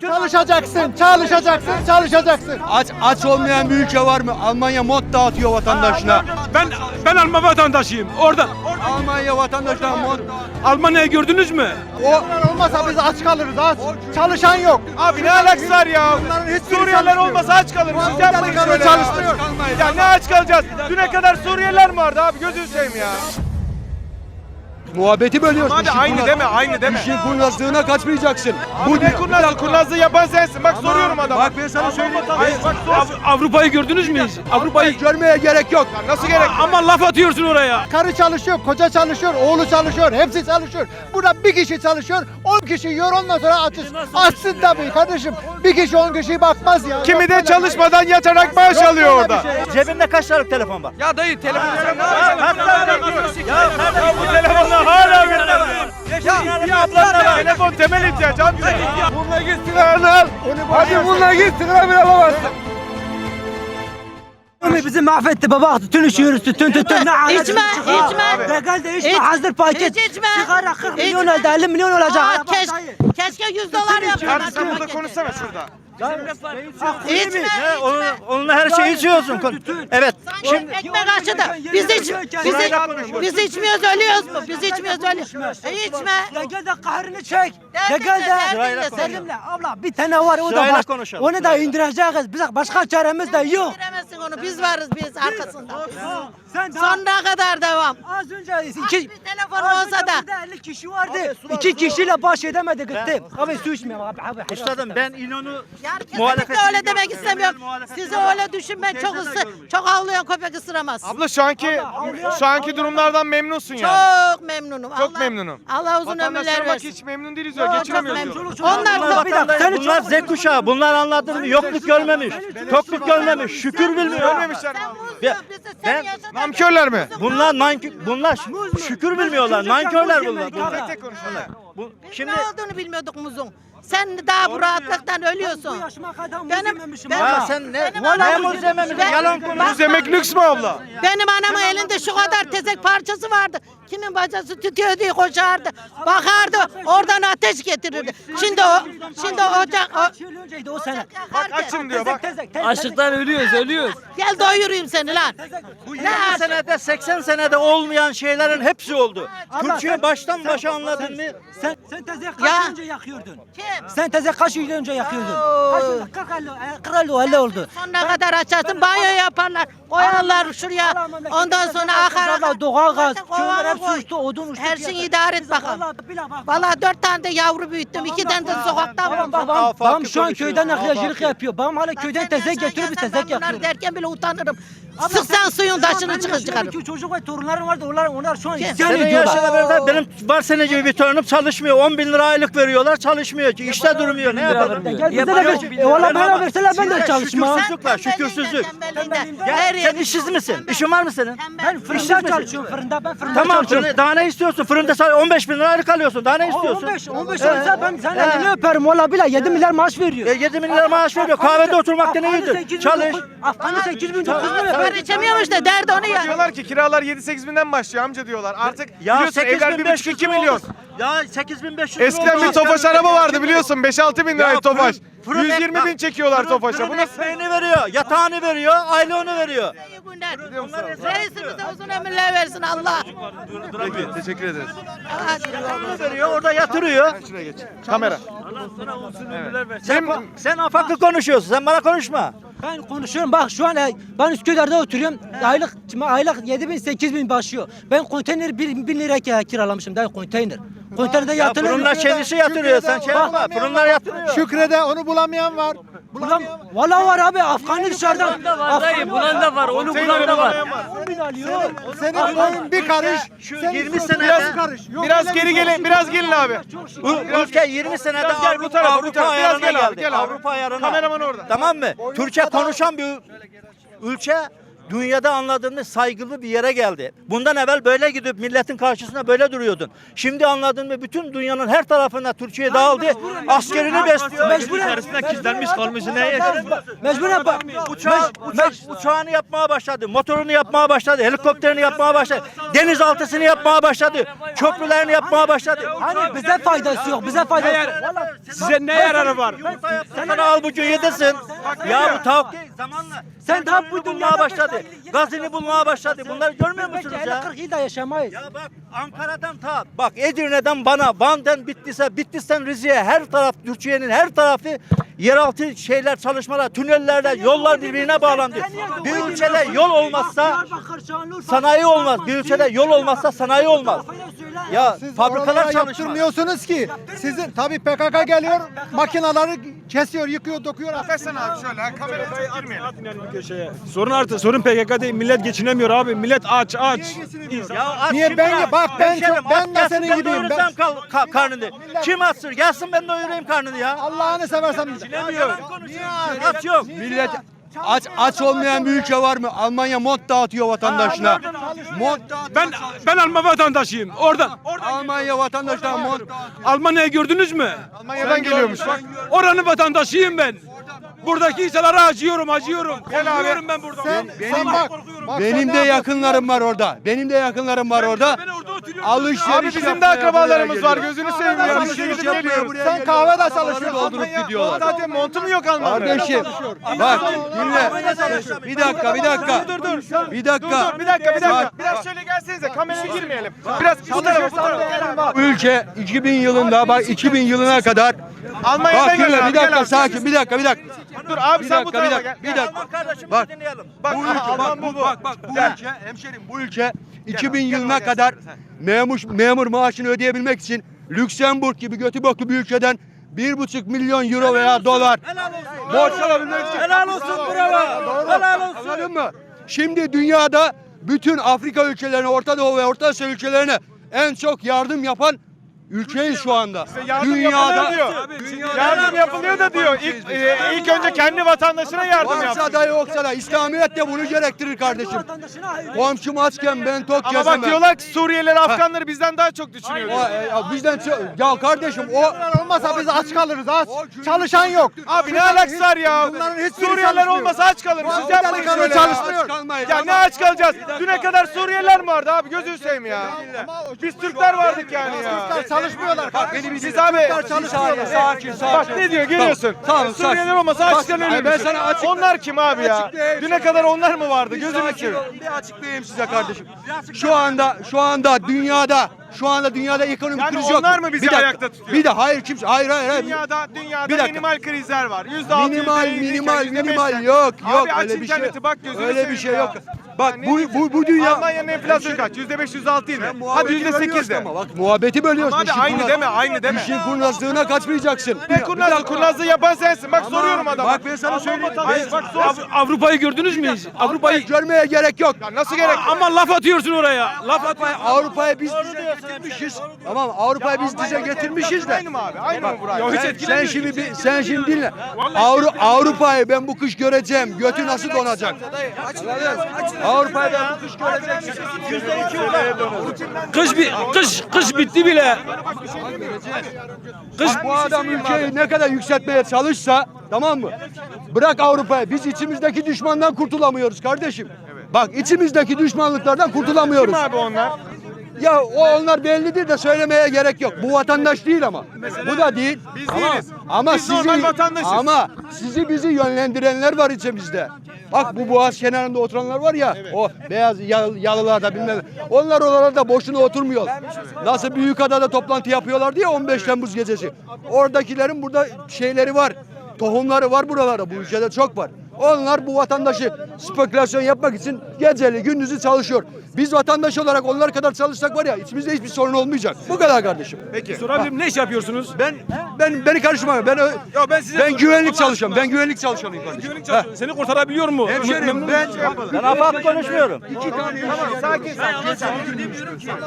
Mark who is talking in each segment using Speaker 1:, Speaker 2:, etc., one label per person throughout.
Speaker 1: Çalışacaksın, çalışacaksın, çalışacaksın.
Speaker 2: Aç aç olmayan bir ülke var mı? Almanya mod dağıtıyor vatandaşına.
Speaker 3: Ben ben Alman vatandaşıyım. Orada
Speaker 2: Almanya vatandaşına mod
Speaker 3: Almanya'yı gördünüz mü?
Speaker 1: O olmasa biz aç kalırız aç. Çalışan yok.
Speaker 4: Abi ne alakası var ya?
Speaker 1: Bunların hiçbiri
Speaker 4: Suriyeliler olmasa aç kalırız. Siz yapmayın şöyle ya.
Speaker 1: çalışmıyor.
Speaker 4: Ya ne aç kalacağız? Düne kadar Suriyeliler mi vardı abi? Gözünü seveyim ya.
Speaker 2: Muhabbeti bölüyorsun.
Speaker 4: Abi
Speaker 2: İşin
Speaker 4: aynı
Speaker 2: kurnaz-
Speaker 4: deme, aynı deme.
Speaker 2: İşin kurnazlığına kaçmayacaksın.
Speaker 4: Bu ne kurnazlığı? Kurnazlığı yapan sensin. Bak soruyorum adama.
Speaker 2: Bak ben sana söyleyeyim.
Speaker 4: Hayır, bak sor.
Speaker 3: Av- Avrupa'yı gördünüz mü hiç? Avrupa'yı
Speaker 2: Görmeye gerek yok.
Speaker 4: Nasıl gerek?
Speaker 3: ama laf atıyorsun oraya.
Speaker 1: Karı çalışıyor, koca çalışıyor, oğlu çalışıyor, hepsi çalışıyor. Burada bir kişi çalışıyor, 10 kişi yiyor ondan sonra açız. Açsın tabii kardeşim. Bir kişi 10 kişi bakmaz ya.
Speaker 4: Kimi de çalışmadan yatarak maaş alıyor orada.
Speaker 5: Cebinde kaç liralık telefon var?
Speaker 4: Ya dayı yapacaksın? Ya bu telefonla hala gündemde. Ya bir ablanla telefon temel ihtiyaç abi. Bununla git silahını al. Hadi bununla git silahını bile alamazsın.
Speaker 5: Ümit bizi mahvetti baba. Tütün içiyoruz tütün tütün. Ne
Speaker 6: İçme, içme.
Speaker 5: Legal de içme
Speaker 6: İç-
Speaker 5: hazır paket.
Speaker 6: hiç içme.
Speaker 5: Sigara 40
Speaker 6: Hiç
Speaker 5: milyon oldu 50 milyon olacak.
Speaker 6: Aa, keş, keşke 100 dolar.
Speaker 4: Hadi sen burada konuşsana şurada.
Speaker 5: Ne, onun-
Speaker 6: içme.
Speaker 5: Onunla her şeyi içiyorsun. Evet.
Speaker 6: Şimdi ekmek açıdı. Biz hiç biz, hiç, biz içmiyoruz ölüyoruz mu? Biz içmiyoruz ölüyoruz. E, içme.
Speaker 5: Legal de kahrını çek.
Speaker 6: Derdinle,
Speaker 5: Legal de. Seninle abla bir tane var o da Sırayla baş. Onu da indireceğiz. Biz başka çaremiz de yok.
Speaker 6: Bitiremezsin onu. Biz varız biz arkasında.
Speaker 5: Sen daha
Speaker 6: Sonuna kadar devam.
Speaker 5: az önce iki
Speaker 6: bir telefon
Speaker 5: az
Speaker 6: olsa
Speaker 5: önce
Speaker 6: da.
Speaker 5: burada 50 kişi vardı. İki kişiyle baş edemedik gitti. Abi su içmiyorum abi. abi.
Speaker 7: Üstadım ben İnönü
Speaker 6: Yani kesinlikle öyle demek
Speaker 7: gördüm.
Speaker 6: istemiyorum. Sizi öyle düşünmeyin. Çok ısı, çok havlayan köpek ısıramaz.
Speaker 4: Abla şu anki şu anki durumlardan memnunsun yani.
Speaker 6: Çok memnunum.
Speaker 4: Çok
Speaker 6: Allah-
Speaker 4: memnunum.
Speaker 6: Allah uzun ömürler
Speaker 4: Vatandaşlara bak
Speaker 6: versin.
Speaker 4: hiç memnun değiliz diyor. Geçinemiyoruz.
Speaker 6: Onlar
Speaker 5: Bunlar
Speaker 6: da
Speaker 5: bir dakika, seni
Speaker 7: Bunlar
Speaker 5: çok-
Speaker 7: Z kuşağı. Bunlar anladın mı? Yokluk görmemiş. Tokluk görmemiş. Şükür bilmiyor.
Speaker 4: Görmemişler.
Speaker 6: Sen
Speaker 7: Ben- ben-
Speaker 6: yaşadın.
Speaker 4: Namkörler mi?
Speaker 7: Bunlar nankör, bunlar şükür bilmiyorlar. Nankörler bunlar. Bunlar.
Speaker 4: tek konuşalım.
Speaker 7: Bu, şimdi
Speaker 6: ne olduğunu bilmiyorduk muzun. Sen daha bu rahatlıktan ölüyorsun.
Speaker 5: yaşıma kadar muz
Speaker 6: Benim,
Speaker 5: yememişim
Speaker 6: benim,
Speaker 7: Ya sen ne-
Speaker 6: benim
Speaker 7: ne
Speaker 6: anamın-
Speaker 7: muz yememişsin?
Speaker 6: Ben-
Speaker 7: Yalan konuş.
Speaker 4: Buz yemek lüks mü abla?
Speaker 6: Benim anamın elinde şu kadar tezek parçası vardı. Kimin bacası tütüyor diye koşardı. Bakardı oradan ateş getirirdi. Şimdi o şimdi ocak o,
Speaker 5: önceydi o sene.
Speaker 4: Bak açım diyor bak.
Speaker 3: Açlıktan ölüyoruz, ölüyoruz.
Speaker 6: gel doyurayım seni lan.
Speaker 7: bu
Speaker 6: Ne
Speaker 7: 20
Speaker 6: aç-
Speaker 7: senede 80 senede olmayan şeylerin hepsi oldu. Türkiye baştan başa anladın mı?
Speaker 5: Sen, sen teze kaç
Speaker 6: Ya.
Speaker 5: yıl önce yakıyordun?
Speaker 6: Kim?
Speaker 5: Sen teze kaç yıl önce yakıyordun? Kaç yıl? 40 50, 40 50, 50 oldu.
Speaker 6: Sonuna kadar açarsın banyo yaparlar. Koyarlar şuraya. Ondan sonra akar akar.
Speaker 5: Doğal gaz,
Speaker 6: Zaten
Speaker 5: hepsi
Speaker 6: koy.
Speaker 5: odun uçtu.
Speaker 6: Her şeyi idare et bakalım.
Speaker 5: Vallahi
Speaker 6: dört tane de yavru büyüttüm. iki tane de sokakta buldum.
Speaker 5: babam, şu an köyden
Speaker 7: afakı.
Speaker 5: nakliyecilik yapıyor. Babam hala köyden tezek getiriyor,
Speaker 6: yaşa,
Speaker 5: tezek
Speaker 6: bunları
Speaker 5: yakıyoruz.
Speaker 6: derken bile utanırım. Sıksan
Speaker 5: sen-
Speaker 6: suyun taşını
Speaker 5: benim
Speaker 6: çıkar
Speaker 5: yaşımdaki
Speaker 6: çıkarım.
Speaker 5: çocuk ve torunlarım vardı. Onlar, onlar şu an isyan
Speaker 7: Senin
Speaker 5: ediyorlar.
Speaker 7: yaşına verdi. Benim var sene gibi bir torunum çalışmıyor. 10 bin lira aylık veriyorlar çalışmıyor. İşte durmuyor. Ne yapalım?
Speaker 5: Ya Gel bize de ver. E valla bana verseler ben de çalışmam.
Speaker 7: Şükürsüzlükler, şükürsüzlük.
Speaker 6: Her
Speaker 7: Sen işsiz misin? İşin var mı senin?
Speaker 5: Ben fırında çalışıyorum fırında. Ben fırında
Speaker 7: Tamam
Speaker 5: çalışıyorum.
Speaker 7: fırın- daha ne istiyorsun? Fırında sadece 15 bin lira aylık alıyorsun. Daha ne istiyorsun?
Speaker 5: 15, 15
Speaker 7: Ee,
Speaker 5: olsa ben
Speaker 7: ee.
Speaker 5: elini öperim. Valla bile 7 milyar maaş veriyor.
Speaker 7: E 7 bin lira maaş veriyor. Kahvede oturmaktan iyidir. Çalış.
Speaker 5: Afgan'ı 8 bin 9 bin
Speaker 6: Var
Speaker 5: veriyor.
Speaker 6: içemiyormuş da derdi onu ya.
Speaker 4: Diyorlar ki kiralar 7-8 binden başlıyor amca diyorlar. Artık
Speaker 7: Ya
Speaker 4: biliyorsun evler 1,5-2
Speaker 7: 8500
Speaker 4: milyon.
Speaker 7: oldu. Ya 8500 lira
Speaker 4: Eskiden
Speaker 7: oldu.
Speaker 4: bir Tofaş araba vardı biliyorsun 5-6 bin liraydı
Speaker 7: Ya
Speaker 4: Tofaş.
Speaker 7: fırın- fırın
Speaker 4: 120
Speaker 7: ekmek-
Speaker 4: bin çekiyorlar
Speaker 7: fırın-
Speaker 4: Tofaş'a.
Speaker 7: fırın
Speaker 4: Bu nasıl?
Speaker 7: ekmeğini veriyor, yatağını veriyor, aylığını veriyor.
Speaker 6: İyi günler. Reisimize uzun ömürler versin Allah.
Speaker 4: Peki teşekkür ederiz.
Speaker 6: Hadi.
Speaker 7: veriyor, orada yatırıyor.
Speaker 4: Şuraya geç. Kamera.
Speaker 7: Sen, sen afaklı konuşuyorsun, sen bana konuşma.
Speaker 5: Ben konuşuyorum bak şu an e, ben Üsküdar'da oturuyorum. Aylık aylık 7 bin 8 bin başlıyor. Ben konteyner 1 bin lira ki- kiralamışım daha konteyner. Konteynerde
Speaker 7: Ya
Speaker 5: yatılır.
Speaker 7: fırınlar kendisi yatırıyor, sen şey yapma. Fırınlar yatırıyor.
Speaker 1: Şükrede onu bulamayan var.
Speaker 5: Ulan valla var abi Afganlı dışarıdan. Afganlı
Speaker 3: Bulan da var, onu bulan da var.
Speaker 5: 10 bin alıyor.
Speaker 1: Senin boyun bir karış.
Speaker 7: Şu
Speaker 1: senin
Speaker 7: 20
Speaker 1: boyun
Speaker 7: senede-
Speaker 1: biraz karış. Yok
Speaker 4: Biraz geri
Speaker 1: şey.
Speaker 4: gelin, biraz gelin abi.
Speaker 7: Bu ülke 20 senede Avrupa, Avrupa ayarına geldi.
Speaker 4: gel abi.
Speaker 7: Avrupa ayarına.
Speaker 4: Kameraman orada.
Speaker 7: Tamam mı? Türkçe konuşan bir ülke dünyada anladığımız saygılı bir yere geldi. Bundan evvel böyle gidip milletin karşısında böyle duruyordun. Şimdi anladın mı? Bütün dünyanın her tarafına Türkiye dağıldı. Askerini besliyor.
Speaker 5: Mecburen
Speaker 3: kilitlenmiş kalmış. Ne yaşıyorsun?
Speaker 5: mecburen bak.
Speaker 7: Uçağı, uçak, uçağını yapmaya başladı, motorunu yapmaya başladı, helikopterini yapmaya başladı, denizaltısını yapmaya başladı, köprülerini yapmaya başladı.
Speaker 5: Hani bize faydası yok. Bize faydası yok.
Speaker 3: Size ne yararı var?
Speaker 7: Yapsın sana al bucu yedirsin. Ya bu tavuk zamanla.
Speaker 5: Sen daha bu
Speaker 7: bulmaya başladı. Gazını bulmaya başladı. Bunları görmüyor musunuz
Speaker 5: 50
Speaker 7: ya?
Speaker 5: 40 yılda yaşamayız.
Speaker 7: Ya bak Ankara'dan ta bak Edirne'den bana Van'dan Bitlis'e Bitlis'ten Rize'ye her taraf Türkiye'nin her tarafı yeraltı şeyler çalışmalar tünellerle yollar birbirine bağlandı. Bir ülkede yol olmazsa sanayi olmaz. Bir ülkede yol olmazsa sanayi olmaz. Ya
Speaker 1: Siz
Speaker 7: fabrikalar
Speaker 1: oralara
Speaker 7: çalışmaz.
Speaker 1: yaptırmıyorsunuz ki. Sizin tabii PKK geliyor, makinaları kesiyor, yıkıyor, dokuyor.
Speaker 4: Sen abi şöyle ha, kameraya çektirmeyelim.
Speaker 3: Sorun artık sorun PKK değil. Millet geçinemiyor abi. Millet aç aç.
Speaker 7: Ya aç
Speaker 1: Niye
Speaker 7: kim
Speaker 1: ben-
Speaker 7: ya?
Speaker 1: bak ben
Speaker 7: Hemşerim,
Speaker 1: çok- ben de
Speaker 7: gelsin,
Speaker 1: senin
Speaker 7: ben
Speaker 1: gibiyim.
Speaker 7: doyuracağım
Speaker 1: Ben-
Speaker 7: kal- ka- karnını. Kim açsın? Gelsin ben doyurayım karnını ya.
Speaker 1: Allah'ını seversen.
Speaker 7: Bilemiyor. Aç yok.
Speaker 2: Millet aç aç olmayan bir ülke var mı? Almanya mont dağıtıyor vatandaşına. Mont
Speaker 3: Ben ben Alman vatandaşıyım. Oradan.
Speaker 2: Almanya vatandaşına mont
Speaker 3: Almanya'yı gördünüz mü?
Speaker 4: Almanya'dan geliyormuş bak.
Speaker 3: Oranın vatandaşıyım ben. Buradaki insanlara acıyorum, acıyorum. Korkuyorum ben burada.
Speaker 1: Sen, sen bak.
Speaker 2: Benim de yakınlarım var orada. Benim de yakınlarım var orada. Alışveriş
Speaker 4: Abi bizim de
Speaker 2: yapmaya
Speaker 4: akrabalarımız
Speaker 2: buraya
Speaker 4: var
Speaker 2: geliyor.
Speaker 4: gözünü seveyim ya.
Speaker 2: Alışveriş
Speaker 4: Gidip
Speaker 2: yapmaya
Speaker 4: geliyor.
Speaker 2: buraya
Speaker 1: Sen
Speaker 2: geliyor.
Speaker 1: kahvede
Speaker 2: Arabaları
Speaker 1: çalışıyorsun.
Speaker 2: doldurup gidiyorlar.
Speaker 4: Zaten montum yok Alman'da.
Speaker 2: Kardeşim bak dinle. Bir dakika bir dakika.
Speaker 4: Dur dur.
Speaker 2: Bir dakika.
Speaker 4: Dur bir dakika bir dakika.
Speaker 2: Bak,
Speaker 4: Biraz şöyle gelsenize kameraya girmeyelim. Biraz bu tarafa bu tarafa.
Speaker 2: Bu ülke 2000 yılında bak 2000 yılına kadar
Speaker 4: Almanya'dan
Speaker 2: Bak
Speaker 4: gel
Speaker 2: dinle
Speaker 4: abi,
Speaker 2: bir
Speaker 4: gel
Speaker 2: dakika
Speaker 4: abi.
Speaker 2: sakin bir dakika bir dakika.
Speaker 4: Dur abi
Speaker 2: Bir
Speaker 4: sen bu
Speaker 2: dakika bir
Speaker 4: tarafa
Speaker 2: dakika
Speaker 4: gel.
Speaker 2: bir dakika.
Speaker 7: Alman kardeşim
Speaker 2: Bak.
Speaker 7: dinleyelim.
Speaker 4: Bak
Speaker 2: Bu ülke bak,
Speaker 4: bu bu.
Speaker 2: bak bak bu
Speaker 4: Gel.
Speaker 2: ülke hemşerim bu ülke 2000 yılına kadar memur memur maaşını ödeyebilmek için Lüksemburg gibi götü boklu bir ülkeden 1,5 milyon euro veya dolar borç alabilmek için.
Speaker 7: Helal olsun bravo. Helal olsun.
Speaker 2: Anladın mı? Şimdi dünyada bütün Afrika ülkelerine, Orta Doğu ve Orta Asya ülkelerine en çok yardım yapan ülkeyiz şu anda.
Speaker 4: yardım yapılıyor diyor. Yardım yapılıyor da diyor. İlk, e, ilk önce kendi vatandaşına yardım
Speaker 2: Varsa
Speaker 4: yapsın.
Speaker 2: da yoksa da İslamiyet de bunu gerektirir kardeşim. Komşum açken ben tok
Speaker 4: Ama
Speaker 2: gezemem.
Speaker 4: bak diyorlar ki Suriyeliler Afganları bizden daha çok düşünüyor.
Speaker 2: O, e, ya bizden çok- ya kardeşim o
Speaker 1: olmasa biz aç kalırız aç. Çalışan yok.
Speaker 4: Abi ne alakası var ya?
Speaker 1: Bunların hiçbiri
Speaker 4: Suriyeliler olmasa aç kalırız. Siz yapmayın şöyle ya.
Speaker 1: çalışmıyor.
Speaker 4: Ya ne aç kalacağız? Düne kadar Suriyeliler mi vardı abi? Gözünü seveyim ya. Biz Türkler vardık yani ya.
Speaker 1: Çalışmıyorlar. kardeşim.
Speaker 4: Biz abi
Speaker 1: çalışmıyorlar.
Speaker 2: Sakin sakin.
Speaker 4: Bak ne diyor görüyorsun.
Speaker 2: Tamam, sakin.
Speaker 4: Suriyeliler olmasa
Speaker 2: Bak,
Speaker 4: ölür
Speaker 2: ben sana açık-
Speaker 4: Onlar kim abi ya? Düne kadar onlar mı vardı? Gözünü seveyim.
Speaker 2: Bir açıklayayım size kardeşim. Şu anda şu anda dünyada şu anda dünyada ekonomik
Speaker 4: Yani
Speaker 2: kriz yok.
Speaker 4: onlar mı bizi
Speaker 2: Bir dakika,
Speaker 4: ayakta tutuyor?
Speaker 2: Bir de hayır kimse hayır hayır hayır.
Speaker 4: Dünyada dünyada
Speaker 2: Bir dakika.
Speaker 4: minimal krizler var. Yüzde altı,
Speaker 2: Minimal minimal minimal yok yok
Speaker 4: Abi
Speaker 2: öyle bir şey.
Speaker 4: interneti bak gözünü
Speaker 2: Öyle bir şey
Speaker 4: ya.
Speaker 2: yok. Bak bu bu bu dünya
Speaker 4: Almanya'nın enflasyonu kaç? Yüzde beş, yüzde altı değil mi? Hadi yüzde sekiz de.
Speaker 2: ama Bak muhabbeti bölüyorsun.
Speaker 4: Abi aynı deme, aynı deme.
Speaker 2: İşin kurnazlığına kaçmayacaksın.
Speaker 4: Ne kurnazlığı? Kurnazlığı yapan sensin. Bak
Speaker 2: Ama
Speaker 4: soruyorum adama.
Speaker 2: bak ben sana söyleyeyim.
Speaker 4: Bak sor.
Speaker 3: Av- Avrupa'yı gördünüz mü hiç? Avrupa'yı
Speaker 2: görmeye gerek yok.
Speaker 4: Ya nasıl gerek?
Speaker 3: ama laf atıyorsun oraya. Laf at.
Speaker 2: Avrupa'yı biz dize getirmişiz. Tamam Avrupa'yı biz dize getirmişiz de.
Speaker 4: Aynı mı abi? Aynı mı buraya?
Speaker 2: Sen, şimdi bir- sen şimdi dinle. Avru, Avrupa'yı ben bu kış göreceğim. Götü nasıl donacak? Avrupa'yı ben bu kış göreceğim.
Speaker 3: Kış bi kış kış bitti bile. Kış
Speaker 2: Bu adam ülkeyi ne kadar yükseltmeye çalışsa tamam mı? Bırak Avrupa'yı. Biz içimizdeki düşmandan kurtulamıyoruz kardeşim. Bak içimizdeki düşmanlıklardan kurtulamıyoruz.
Speaker 4: Kim abi onlar?
Speaker 2: Ya o onlar bellidir de söylemeye gerek yok. Bu vatandaş değil ama. Bu da değil.
Speaker 4: Biz
Speaker 2: ama,
Speaker 4: değiliz.
Speaker 2: Ama
Speaker 4: Biz
Speaker 2: sizi
Speaker 4: normal vatandaşız.
Speaker 2: ama sizi bizi yönlendirenler var içimizde. Bak bu boğaz kenarında oturanlar var ya. O beyaz yal- yalılarda bilmem. Onlar oralarda boşuna oturmuyor. Nasıl Büyükada'da toplantı yapıyorlar diye 15 Temmuz gecesi. Oradakilerin burada şeyleri var. Tohumları var buralarda. Bu ülkede çok var. Onlar bu vatandaşı spekülasyon yapmak için geceli gündüzü çalışıyor. Biz vatandaş olarak onlar kadar çalışsak var ya içimizde hiçbir sorun olmayacak. Bu kadar kardeşim.
Speaker 3: Peki. Sorabilirim ne iş yapıyorsunuz?
Speaker 2: Ben ben beni karışma. Ben ö-
Speaker 3: Ya ben size
Speaker 2: ben güvenlik çalışıyorum. Ben güvenlik çalışanıyım kardeşim.
Speaker 3: Güvenlik çalışıyorum. Seni kurtarabiliyor mu?
Speaker 2: Hemşerim ben?
Speaker 7: Ben afaf konuşmuyorum.
Speaker 4: Sakin sakin.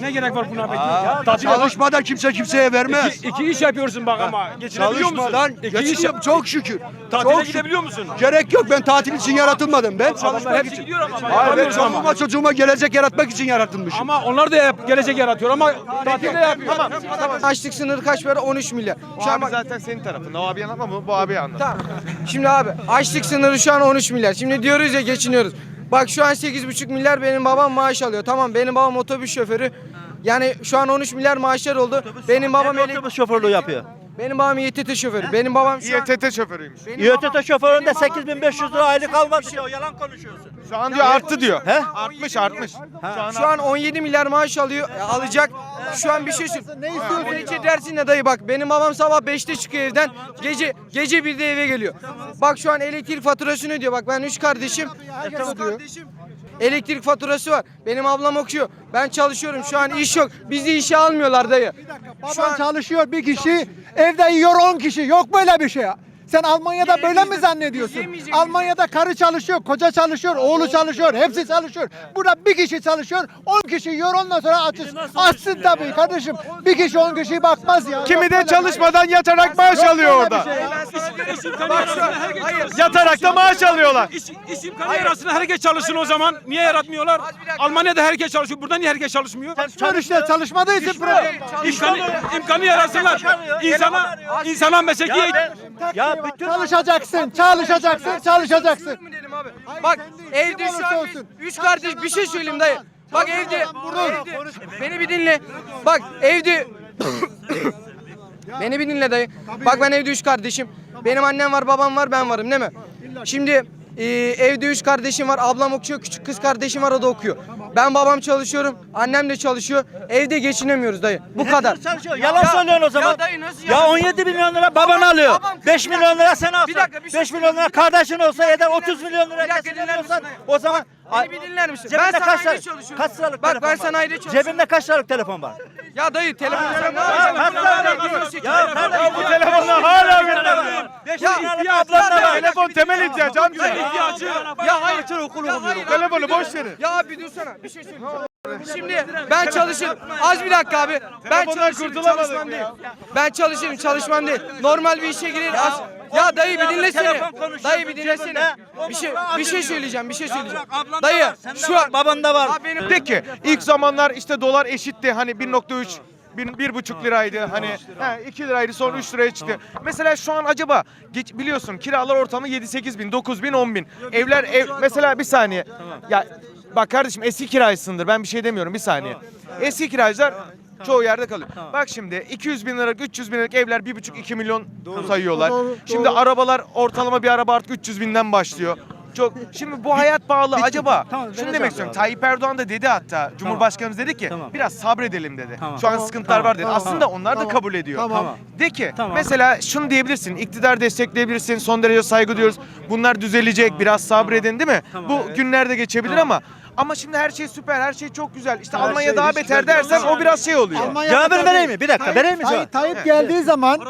Speaker 3: Ne gerek var buna peki? Tatil
Speaker 2: çalışmadan kimse kimseye vermez.
Speaker 3: İki, iki iş yapıyorsun bak ama. Geçinebiliyor musun?
Speaker 2: Çalışmadan
Speaker 3: İki iş yap.
Speaker 2: çok şükür.
Speaker 3: Tatile
Speaker 2: Çok şükür.
Speaker 3: gidebiliyor musun?
Speaker 2: Gerek yok. Ben tatil için yaratılmadım. Ben çalışmak için.
Speaker 3: gidiyor ama.
Speaker 2: Hayır ben çoluğuma çocuğuma gelecek yaratmak için yaratılmışım.
Speaker 3: Ama onlar da yap- gelecek yaratıyor ama tatil de yapıyor. Tamam.
Speaker 8: Açlık sınırı kaç para? 13 milyar. Şu an
Speaker 4: Abi
Speaker 8: bak,
Speaker 4: zaten senin tarafında. O abi anlatma bu, bu abi anlat.
Speaker 8: tamam. Şimdi abi açlık sınırı şu an 13 milyar. Şimdi diyoruz ya geçiniyoruz. Bak şu an 8,5 milyar benim babam maaş alıyor. Tamam benim babam otobüs şoförü. Yani şu an 13 milyar maaşlar oldu. Benim babam ele-
Speaker 7: otobüs şoförlüğü yapıyor.
Speaker 8: Benim babam İETT şoförü. Benim babam şu an...
Speaker 4: İETT şoförüymüş.
Speaker 8: Benim
Speaker 7: İETT şoföründe 8500 lira aylık almadı diyor. Yalan konuşuyorsun.
Speaker 4: Şu an diyor arttı diyor.
Speaker 7: He?
Speaker 4: Artmış artmış. Şu an
Speaker 8: Şu an 17 milyar maaş alıyor, e, alacak. Şu an bir şey söyleyeyim.
Speaker 1: Ne istiyorsun?
Speaker 8: Ne için dersin ne dayı bak. Benim babam sabah 5'te çıkıyor evden. Gece gece 1'de eve geliyor. Bak şu an elektrik faturasını ödüyor. Bak ben 3 kardeşim. Üç kardeşim. Elektrik faturası var. Benim ablam okuyor. Ben çalışıyorum. Şu an iş yok. Bizi işe almıyorlar dayı. Şu
Speaker 1: Baban
Speaker 8: an
Speaker 1: çalışıyor bir kişi, evde yiyor 10 kişi. Yok böyle bir şey ya. Sen Almanya'da böyle mi zannediyorsun? Almanya'da karı çalışıyor, koca çalışıyor, oğlu çalışıyor, hepsi çalışıyor. Burada bir kişi çalışıyor, 10 kişi yiyor ondan sonra açız. Açsın tabii kardeşim. Bir kişi 10 kişiye bakmaz ya.
Speaker 4: Kimi de çalışmadan yatarak maaş alıyor orada.
Speaker 1: şey.
Speaker 4: Yatarak da maaş alıyorlar.
Speaker 3: İş, iş imkanı yarasın herkes çalışsın o zaman. Niye yaratmıyorlar? Almanya'da herkes çalışıyor. Burada niye herkes çalışmıyor?
Speaker 1: Çalışıyor işte çalışmadığı için problem.
Speaker 3: İmkanı, imkanı yarasınlar. İnsana, insana mesleki
Speaker 7: Ya bütün
Speaker 1: Çalışacaksın, çalışacaksın, çalışacaksın.
Speaker 8: mu dedim abi? Bak evde şu an
Speaker 1: olsun.
Speaker 8: 3 kardeş bir şey söyleyeyim dayı. Bak evde, evde beni bir dinle. Bak evde Beni bir dinle dayı. Bak ben evde üç kardeşim. Benim annem var, babam var, ben varım değil mi? Şimdi e, evde üç kardeşim var. Ablam okuyor, küçük kız kardeşim var o da okuyor. Ben babam çalışıyorum, annem de çalışıyor. Evde geçinemiyoruz dayı. Bu kadar.
Speaker 7: çalışıyor. Yalan
Speaker 8: Ya-
Speaker 7: söylüyorsun o zaman.
Speaker 8: Ya dayı nasıl
Speaker 7: Ya
Speaker 8: yalan?
Speaker 7: 17 milyon lira baban alıyor.
Speaker 8: babam
Speaker 7: 5
Speaker 8: kırk
Speaker 7: milyon lira sen alsan.
Speaker 8: Bir dakika, bir şey
Speaker 7: 5 milyon lira kardeşin olsa eder 30 milyon lira
Speaker 8: Bir dakika, dinler
Speaker 7: o zaman
Speaker 8: Beni bir dinler misin?
Speaker 7: Cebinde
Speaker 8: Ben
Speaker 7: kaç
Speaker 8: sanayide
Speaker 7: liralık,
Speaker 8: çalışıyorum.
Speaker 7: kaç liralık
Speaker 8: Bak
Speaker 7: telefon
Speaker 8: ben
Speaker 7: var?
Speaker 8: sanayide çalışıyorum.
Speaker 7: Cebinde kaç liralık telefon var?
Speaker 8: Ya dayı telefon sen ne
Speaker 7: Ya
Speaker 8: yapacaksın?
Speaker 7: liralık?
Speaker 8: çek-
Speaker 7: Ya kardeşim
Speaker 4: Bu telefonla hala gündemde.
Speaker 7: 5
Speaker 8: Ya,
Speaker 7: milyon
Speaker 8: ya,
Speaker 7: lira
Speaker 4: Telefon temel ihtiyaç amca.
Speaker 8: Ya hayır. Ya hayır.
Speaker 4: Telefonu boş verin.
Speaker 8: Ya abi dursana bir şey söyleyeceğim. Şimdi ben çalışırım. Az bir dakika abi. Ben çalışırım çalışmam değil. Ben çalışırım çalışmam değil. Normal bir işe girer. Az... Ya dayı bir dinlesene. Dayı bir dinlesene. Bir şey bir şey söyleyeceğim. Bir şey söyleyeceğim. Dayı şu an
Speaker 7: babanda var.
Speaker 4: Peki ilk zamanlar işte dolar eşitti hani 1.3 bir, bir buçuk liraydı hani he, 2 liraydı sonra 3 liraya çıktı. Mesela şu an acaba geç, biliyorsun kiralar ortamı 7-8 bin 9 bin 10 bin. Evler ev, mesela bir saniye ya bak kardeşim eski kiracısındır ben bir şey demiyorum bir saniye. Eski kiracılar çoğu yerde kalıyor. Bak şimdi 200 bin liralık 300 bin liralık evler 1,5-2 milyon sayıyorlar.
Speaker 1: Doğru,
Speaker 4: Şimdi
Speaker 1: doğru.
Speaker 4: arabalar ortalama bir araba artık 300 binden başlıyor. Çok şimdi bu hayat pahalı acaba şunu demek istiyorum Tayyip Erdoğan da dedi hatta Cumhurbaşkanımız dedi ki biraz sabredelim dedi. Şu an sıkıntılar var dedi.
Speaker 1: tamam,
Speaker 4: Aslında onlar da
Speaker 1: tamam,
Speaker 4: kabul ediyor.
Speaker 1: tamam.
Speaker 4: De ki mesela şunu diyebilirsin. iktidar destekleyebilirsin. Son derece saygı duyuyoruz. Bunlar düzelecek. Biraz sabredin değil mi? Bu günlerde geçebilir ama ama şimdi her şey süper, her şey çok güzel. İşte Almanya daha beter dersen o biraz şey oluyor.
Speaker 1: Almanya
Speaker 7: Cevabını
Speaker 1: tabii-
Speaker 7: vereyim mi? Bir dakika,
Speaker 1: Tayyip-
Speaker 7: vereyim mi
Speaker 1: Tayyip,
Speaker 7: cevap?
Speaker 1: Tayyip geldiği zaman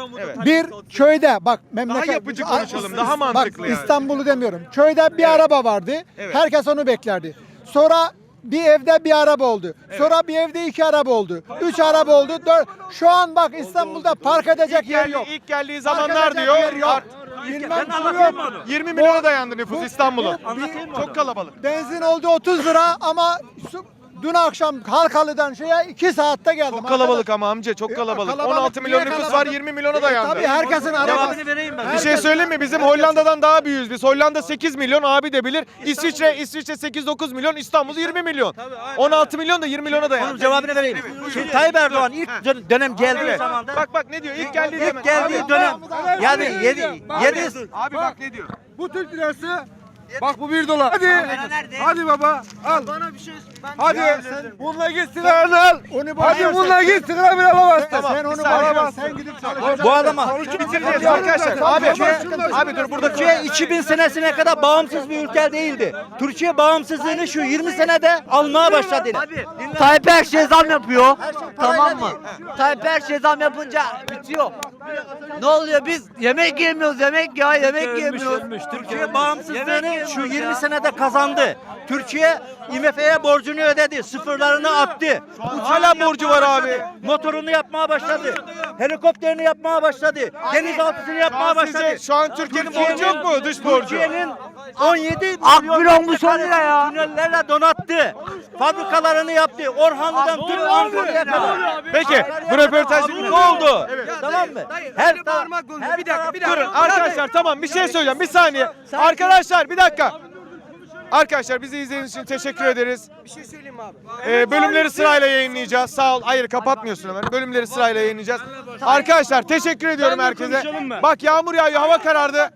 Speaker 1: bir köyde bak memleket
Speaker 4: Daha yapıcı konuşalım, daha
Speaker 1: bak,
Speaker 4: mantıklı yani.
Speaker 1: İstanbul'u demiyorum. Köyde bir araba vardı. Herkes onu beklerdi. Sonra bir evde bir araba oldu. Sonra bir evde iki araba oldu. Üç araba oldu. Dört. Şu an bak İstanbul'da park edecek
Speaker 4: İlk,
Speaker 1: yer
Speaker 4: geldi,
Speaker 1: yok.
Speaker 4: ilk geldiği
Speaker 1: Park
Speaker 4: zamanlar
Speaker 1: edecek
Speaker 4: diyor.
Speaker 1: yer yok.
Speaker 4: art-
Speaker 1: Bilmem
Speaker 7: Ben anlatayım mı onu?
Speaker 4: 20 milyona dayandı nüfus İstanbul'un.
Speaker 7: Anlatayım mı
Speaker 4: Çok kalabalık.
Speaker 1: Benzin oldu 30 lira ama su- dün akşam Halkalı'dan şeye 2 saatte geldim.
Speaker 4: Çok kalabalık ama amca çok
Speaker 1: E,
Speaker 4: kalabalık.
Speaker 1: kalabalık,
Speaker 4: 16 milyon
Speaker 1: niye
Speaker 4: nüfus var
Speaker 1: kalabalık?
Speaker 4: 20 milyona
Speaker 1: E,
Speaker 4: dayandı.
Speaker 1: Tabii herkesin arabası.
Speaker 7: Cevabını vereyim ben.
Speaker 4: Bir şey söyleyeyim mi? Bizim Hollanda'dan daha büyüğüz biz. Hollanda 8 milyon abi de bilir. İsviçre İsviçre 8-9 milyon, İstanbul 20 milyon. 16 milyon da 20 milyona
Speaker 7: Onun
Speaker 4: dayandı.
Speaker 7: cevabını vereyim. Şimdi Tayyip Erdoğan ilk dön- dönem geldiği
Speaker 4: Evet.
Speaker 7: zaman da
Speaker 4: Bak bak ne diyor? İlk geldiği
Speaker 7: ilk geldiği dönem yani 7 7
Speaker 4: Abi bak ne diyor?
Speaker 2: Bu Türk lirası Bak bu bir dolar. Hadi. Hadi baba al.
Speaker 8: bana bir şey
Speaker 2: Hadi. Bununla git sigaranı al.
Speaker 1: Onu boş
Speaker 2: Hadi bununla git sigara bile alamazsın.
Speaker 1: Sen onu ver. Sen gidip çalışacaksın.
Speaker 7: bu adama
Speaker 4: Bitireceğiz arkadaşlar. Abi, abi dur burada
Speaker 7: Türkiye 2000 senesine kadar bağımsız bir ülke değildi. Türkiye bağımsızlığını şu 20 senede almaya başladı.
Speaker 9: Tayyip her şeye zam yapıyor. tamam mı? Tayyip her şeye zam yapınca bitiyor. Ne oluyor biz yemek yemiyoruz yemek ya yemek yemiyoruz.
Speaker 7: Türkiye bağımsızlığını şu 20 senede kazandı. Türkiye IMF'ye borcunu ödedi. Sıfırlarını attı.
Speaker 4: hala borcu var abi.
Speaker 7: Motorunu yapmaya başladı. Helikopterini yapmaya başladı. Denizaltısını yapmaya başladı.
Speaker 4: Şu an Türkiye'nin borcu yok mu? Dış borcu.
Speaker 7: Türkiye'nin 17
Speaker 9: Akbil
Speaker 7: milyon
Speaker 9: olmuş on lira ya.
Speaker 7: Tünellerle donattı. Fabrikalarını yaptı. Orhanlı'dan tüm Ankara'ya kadar.
Speaker 4: Peki bu röportaj
Speaker 7: Ne oldu? Tamam mı?
Speaker 8: Her parmak Bir dakika bir dakika.
Speaker 4: Durun arkadaşlar tamam bir şey söyleyeceğim bir saniye. Arkadaşlar bir dakika. Arkadaşlar bizi izlediğiniz için teşekkür ederiz.
Speaker 8: Bir şey söyleyeyim mi abi?
Speaker 4: Ee, bölümleri sırayla yayınlayacağız. Sağ ol. Hayır kapatmıyorsun hemen. Bölümleri sırayla yayınlayacağız. Arkadaşlar teşekkür ediyorum herkese. Bak yağmur yağıyor, hava karardı.